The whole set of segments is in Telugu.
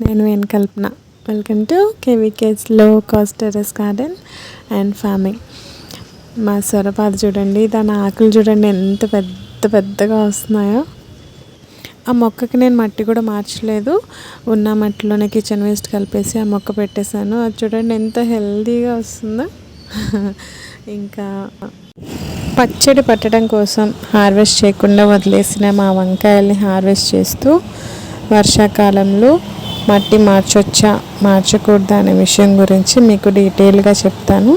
నేను ఏం Kalpana. Welcome to కేవీకేస్లో cost terrace garden and farming మా సొరపాద చూడండి దాని ఆకులు చూడండి ఎంత పెద్ద పెద్దగా వస్తున్నాయో. ఆ మొక్కకి నేను మట్టి కూడా మార్చలేదు. ఉన్న మట్టిలోనే కిచెన్ వేస్ట్ కలిపేసి ఆ మొక్క పెట్టేశాను. అది చూడండి ఎంత హెల్దీగా వస్తుందో. ఇంకా పచ్చడి పట్టడం కోసం హార్వెస్ట్ చేయకుండా వదిలేసిన మా వంకాయల్ని హార్వెస్ట్ చేస్తూ వర్షాకాలంలో మట్టి మార్చొచ్చా? మార్చకూడదా అనే విషయం గురించి మీకు డీటెయిల్గా చెప్తాను.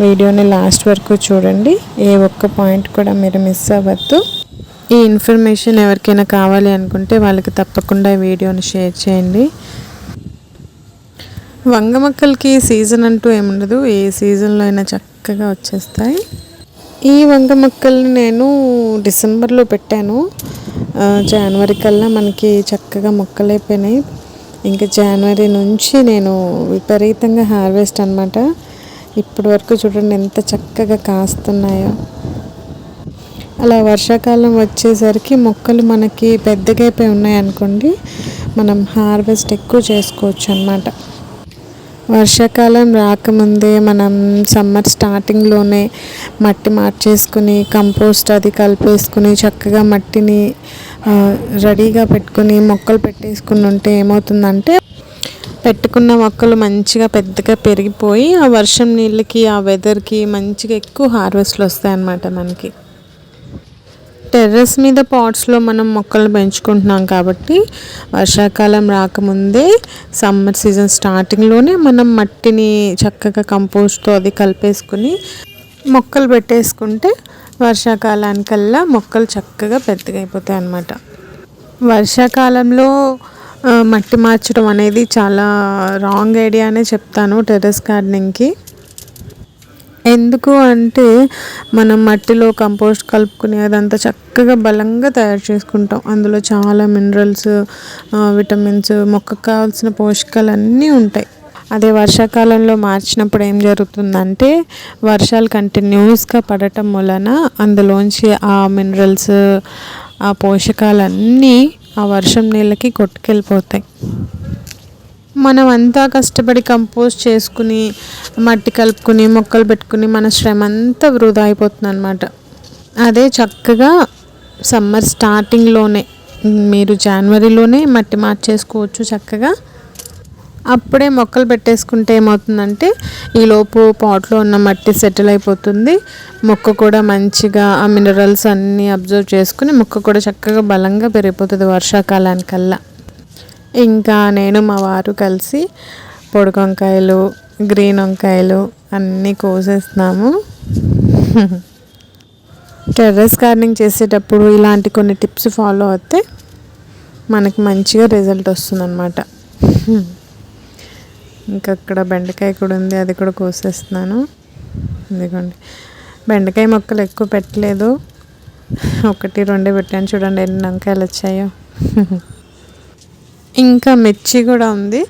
వీడియోని లాస్ట్ వరకు చూడండి. ఏ ఒక్క పాయింట్ కూడా మీరు మిస్ అవ్వద్దు. ఈ ఇన్ఫర్మేషన్ ఎవరికైనా కావాలి అనుకుంటే వాళ్ళకి తప్పకుండా ఈ వీడియోని షేర్ చేయండి. వంగ మొక్కలకి సీజన్ అంటూ ఏముండదు. ఏ సీజన్లో అయినా చక్కగా వచ్చేస్తాయి. ఈ వంగ మొక్కల్ని నేను డిసెంబర్లో పెట్టాను. జనవరి కల్లా మనకి చక్కగా మొక్కలు అయిపోయినాయి ఇంకా జనవరి నుంచి నేను విపరీతంగా హార్వెస్ట్ అనమాట ఇప్పటి వరకు చూడండి ఎంత చక్కగా కాస్తున్నాయో. అలా వర్షాకాలం వచ్చేసరికి మొక్కలు మనకి పెద్దగా అయిపోయి ఉన్నాయి అనుకోండి మనం హార్వెస్ట్ ఎక్కువ చేసుకోవచ్చు అనమాట వర్షాకాలం రాకముందే మనం సమ్మర్ స్టార్టింగ్లోనే మట్టి మార్చేసుకుని కంపోస్ట్ అది కలిపేసుకుని చక్కగా మట్టిని రెడీగా పెట్టుకుని మొక్కలు పెట్టేసుకుని ఉంటే ఏమవుతుందంటే పెట్టుకున్న మొక్కలు మంచిగా పెద్దగా పెరిగిపోయి ఆ వర్షం నీళ్ళకి ఆ వెదర్కి మంచిగా ఎక్కువ హార్వెస్ట్లు వస్తాయన్నమాట మనకి. టెర్రస్ మీద పాట్స్లో మనం మొక్కలు పెంచుకుంటున్నాం కాబట్టి వర్షాకాలం రాకముందే సమ్మర్ సీజన్ స్టార్టింగ్లోనే మనం మట్టిని చక్కగా కంపోస్ట్తో అది కలిపేసుకుని మొక్కలు పెట్టేసుకుంటే వర్షాకాలానికల్లా మొక్కలు చక్కగా పెద్దగా అయిపోతాయి అన్నమాట. వర్షాకాలంలో మట్టి మార్చడం అనేది చాలా రాంగ్ ఐడియానే చెప్తాను టెర్రస్ గార్డెనింగ్కి. ఎందుకు అంటే మనం మట్టిలో కంపోస్ట్ కలుపుకుని అదంతా చక్కగా బలంగా తయారు చేసుకుంటాం. అందులో చాలా మినరల్స్ విటమిన్స్ మొక్కకు కావాల్సిన పోషకాలు అన్నీ ఉంటాయి. అదే వర్షాకాలంలో మార్చినప్పుడు ఏం జరుగుతుందంటే వర్షాలు కంటిన్యూస్గా పడటం వలన అందులోంచి ఆ మినరల్స్ ఆ పోషకాలన్నీ ఆ వర్షం నీళ్ళకి కొట్టుకెళ్ళిపోతాయి. మనం అంతా కష్టపడి కంపోస్ట్ చేసుకుని మట్టి కలుపుకుని మొక్కలు పెట్టుకుని మన శ్రమ అంతా వృధా అయిపోతుంది అనమాట అదే చక్కగా సమ్మర్ స్టార్టింగ్లోనే మీరు జనవరిలోనే మట్టి మార్చేసుకోవచ్చు చక్కగా. అప్పుడే మొక్కలు పెట్టేసుకుంటే ఏమవుతుందంటే ఈలోపు పాట్లో ఉన్న మట్టి సెటిల్ అయిపోతుంది. మొక్క కూడా మంచిగా ఆ మినరల్స్ అన్నీ అబ్జర్వ్ చేసుకుని మొక్క కూడా చక్కగా బలంగా పెరిగిపోతుంది వర్షాకాలానికల్లా. ఇంకా నేను మా వారు కలిసి పొడి వంకాయలు గ్రీన్ వంకాయలు అన్నీ కోసేస్తున్నాము టెర్రస్ గార్డెనింగ్ చేసేటప్పుడు ఇలాంటి కొన్ని టిప్స్ ఫాలో అయితే మనకి మంచిగా రిజల్ట్ వస్తుందన్నమాట. ఇంకా అక్కడ బెండకాయ కూడా ఉంది అది కూడా కోసేస్తున్నాను. ఎందుకండి బెండకాయ మొక్కలు ఎక్కువ పెట్టలేదు. ఒకటి రెండే పెట్టాను చూడండి ఎన్ని వంకాయలు వచ్చాయో. ఇంకా మిర్చి కూడా ఉంది.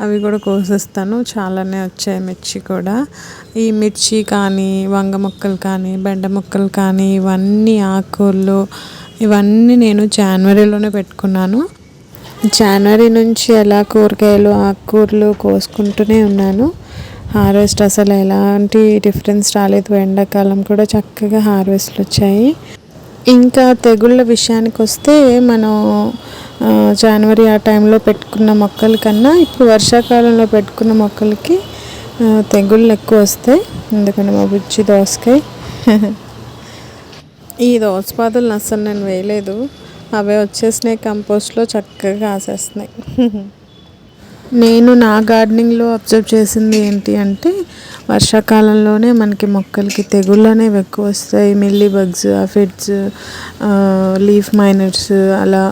అవి కూడా కోసేస్తాను. చాలానే వచ్చాయి మిర్చి కూడా. ఈ మిర్చి కానీ వంగ మొక్కలు కానీ బెండ మొక్కలు కానీ ఇవన్నీ ఆకుకూరలు ఇవన్నీ నేను జనవరిలోనే పెట్టుకున్నాను. జనవరి నుంచి ఎలా కూరగాయలు ఆకుకూరలు కోసుకుంటూనే ఉన్నాను. హార్వెస్ట్ అసలు ఎలాంటి డిఫరెన్స్ రాలేదు. ఎండాకాలం కూడా చక్కగా హార్వెస్ట్లు వచ్చాయి. ఇంకా తెగుళ్ళ విషయానికి వస్తే మనం జనవరి ఆ టైంలో పెట్టుకున్న మొక్కల కన్నా ఇప్పుడు వర్షాకాలంలో పెట్టుకున్న మొక్కలకి తెగుళ్ళు ఎక్కువ వస్తాయి. ఎందుకంటే మా బుజ్జి దోసకాయ. ఈ దోసపాదులను అసలు నేను వేయలేదు. అవే వచ్చేసినాయి కంపోస్ట్లో చక్కగా ఆసేస్తున్నాయి నేను నా గార్డెనింగ్లో అబ్జర్వ్ చేసింది ఏంటి అంటే వర్షాకాలంలోనే మనకి మొక్కలకి తెగుళ్ళు అనేవి ఎక్కువ వస్తాయి. Mealy bugs aphids leaf miners అలా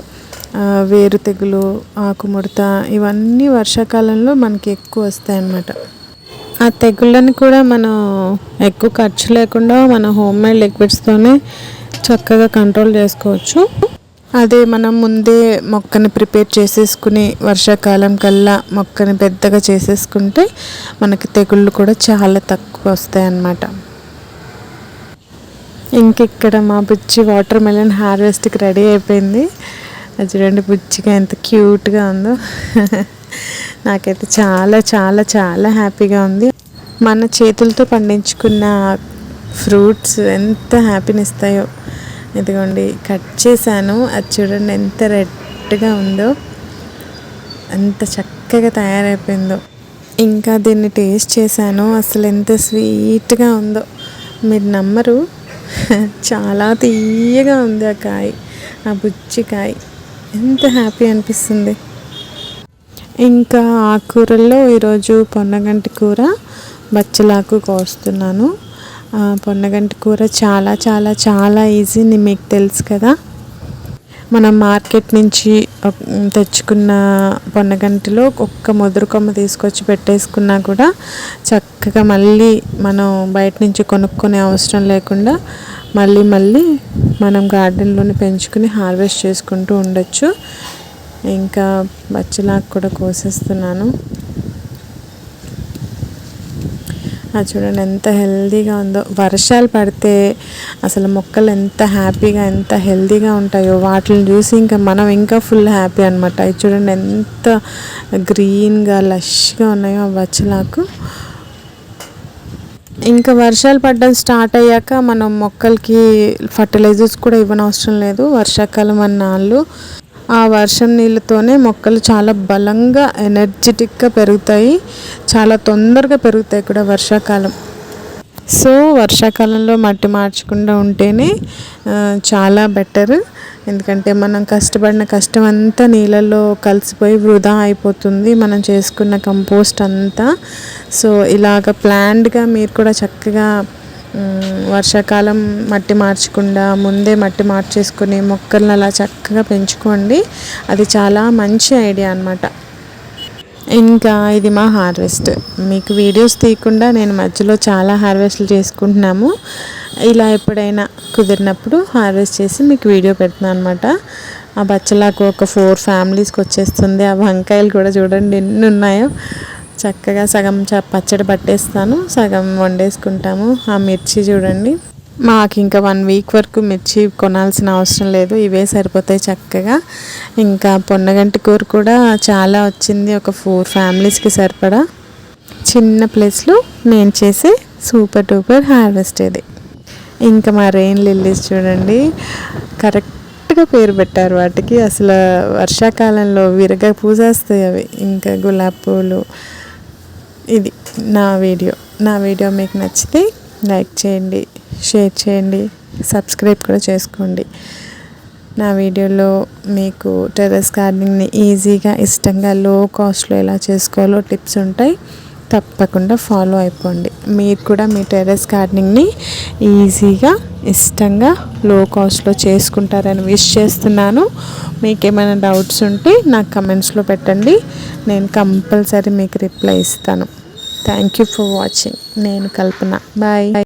వేరు తెగులు ఆకుముడత ఇవన్నీ వర్షాకాలంలో మనకి ఎక్కువ వస్తాయి అన్నమాట ఆ తెగుళ్ళని కూడా మనం ఎక్కువ ఖర్చు లేకుండా మన హోమ్ మేడ్ లిక్విడ్స్తోనే చక్కగా కంట్రోల్ చేసుకోవచ్చు. అదే మనం ముందే మొక్కని ప్రిపేర్ చేసేసుకుని వర్షాకాలం కల్లా మొక్కని పెద్దగా చేసేసుకుంటే మనకి తెగుళ్ళు కూడా చాలా తక్కువ వస్తాయి అన్నమాట ఇంక ఇక్కడ మా బుజ్జి వాటర్ మెలన్ హార్వెస్ట్కి రెడీ అయిపోయింది. అది చూడండి బుజ్జిగా ఎంత క్యూట్గా ఉందో. నాకైతే చాలా చాలా చాలా హ్యాపీగా ఉంది. మన చేతులతో పండించుకున్న ఫ్రూట్స్ ఎంత హ్యాపీని ఇస్తాయో. ఇదిగోండి కట్ చేశాను. అది చూడండి ఎంత రెడ్గా ఉందో. ఎంత చక్కగా తయారైపోయిందో. ఇంకా దీన్ని టేస్ట్ చేశాను. అసలు ఎంత స్వీట్గా ఉందో. మీరు నమ్మరు. చాలా తీయగా ఉంది ఆ కాయ ఆ బుచ్చికాయ ఎంత హ్యాపీ అనిపిస్తుంది. ఇంకా ఆకుకూరల్లో ఈరోజు పొన్నగంటి కూర బచ్చలాకు కోస్తున్నాను. పొన్నగంటి కూర చాలా చాలా చాలా ఈజీ మీకు తెలుసు కదా. మనం మార్కెట్ నుంచి తెచ్చుకున్న పొన్నగంటిలో ఒక్క ముదురు కొమ్మ తీసుకొచ్చి పెట్టేసుకున్నా కూడా చక్కగా మళ్ళీ మనం బయట నుంచి కొనుక్కునే అవసరం లేకుండా మళ్ళీ మళ్ళీ మనం గార్డెన్లోనే పెంచుకుని హార్వెస్ట్ చేసుకుంటూ ఉండొచ్చు. ఇంకా బచ్చలాకు కూడా కోసేస్తున్నాను. అది చూడండి ఎంత హెల్దీగా ఉందో. వర్షాలు పడితే అసలు మొక్కలు ఎంత హ్యాపీగా ఎంత హెల్దీగా ఉంటాయో. వాటిని చూసి ఇంకా మనం ఇంకా ఫుల్ హ్యాపీ అనమాట అది చూడండి ఎంత గ్రీన్గా లష్గా ఉన్నాయో ఆ బచ్చలాకు. ఇంకా వర్షాలు పడడం స్టార్ట్ అయ్యాక మనం మొక్కలకి ఫర్టిలైజర్స్ కూడా ఇవ్వనవసరం లేదు. వర్షాకాలం అన్నాళ్ళు ఆ వర్షం నీళ్ళతోనే మొక్కలు చాలా బలంగా ఎనర్జెటిక్గా పెరుగుతాయి. చాలా తొందరగా పెరుగుతాయి కూడా వర్షాకాలం. సో వర్షాకాలంలో మట్టి మార్చకుండా ఉంటేనే చాలా బెటర్. ఎందుకంటే మనం కష్టపడిన కష్టం అంతా నీళ్ళల్లో కలిసిపోయి వృధా అయిపోతుంది. మనం చేసుకున్న కంపోస్ట్ అంతా. సో ఇలాగ ప్లాన్డ్గా మీరు కూడా చక్కగా వర్షాకాలం మట్టి మార్చకుండా ముందే మట్టి మార్చేసుకుని మొక్కలను అలా చక్కగా పెంచుకోండి. అది చాలా మంచి ఐడియా అనమాట ఇంకా ఇది మా హార్వెస్ట్. మీకు వీడియోస్ తీయకుండా నేను మధ్యలో చాలా హార్వెస్ట్లు చేసుకుంటున్నాము. ఇలా ఎప్పుడైనా కుదిరినప్పుడు హార్వెస్ట్ చేసి మీకు వీడియో పెడుతున్నాను అనమాట ఆ బచ్చలాకు ఒక ఫోర్ ఫ్యామిలీస్కి వచ్చేస్తుంది. ఆ వంకాయలు కూడా చూడండి ఎన్ని ఉన్నాయో. చక్కగా సగం పచ్చడి పట్టేస్తాను సగం వండేసుకుంటాము. ఆ మిర్చి చూడండి. మాకు ఇంకా వన్ వీక్ వరకు మిర్చి కొనాల్సిన అవసరం లేదు. ఇవే సరిపోతాయి చక్కగా. ఇంకా పొన్నగంటి కూర కూడా చాలా వచ్చింది. ఒక ఫోర్ ఫ్యామిలీస్కి సరిపడా. చిన్న ప్లేస్లో నేను చేసే సూపర్ డూపర్ హార్వెస్ట్ ఇది ఇంకా మా రెయిన్ లిల్లీస్ చూడండి. కరెక్ట్గా పేరు పెట్టారు వాటికి. అసలు వర్షాకాలంలో విరగ పూజేస్తాయి అవి. ఇంకా గులాబీ పూలు. ఇది నా వీడియో. నా వీడియో మీకు నచ్చితే లైక్ చేయండి షేర్ చేయండి సబ్స్క్రైబ్ కూడా చేసుకోండి. నా వీడియోలో మీకు టెర్రస్ గార్డెనింగ్ని ఈజీగా ఇష్టంగా లో కాస్ట్లో ఎలా చేసుకోవాలో టిప్స్ ఉంటాయి. తప్పకుండా ఫాలో అయిపోండి. మీరు కూడా మీ టెర్రస్ గార్డెనింగ్ని ఈజీగా ఇష్టంగా లో కాస్ట్లో చేసుకుంటారని విష్ చేస్తున్నాను. మీకు ఏమైనా డౌట్స్ ఉంటే నాకు కమెంట్స్లో పెట్టండి. నేను కంపల్సరీ మీకు రిప్లై ఇస్తాను. థ్యాంక్ యూ ఫర్ వాచింగ్ నేను కల్పన. బాయ్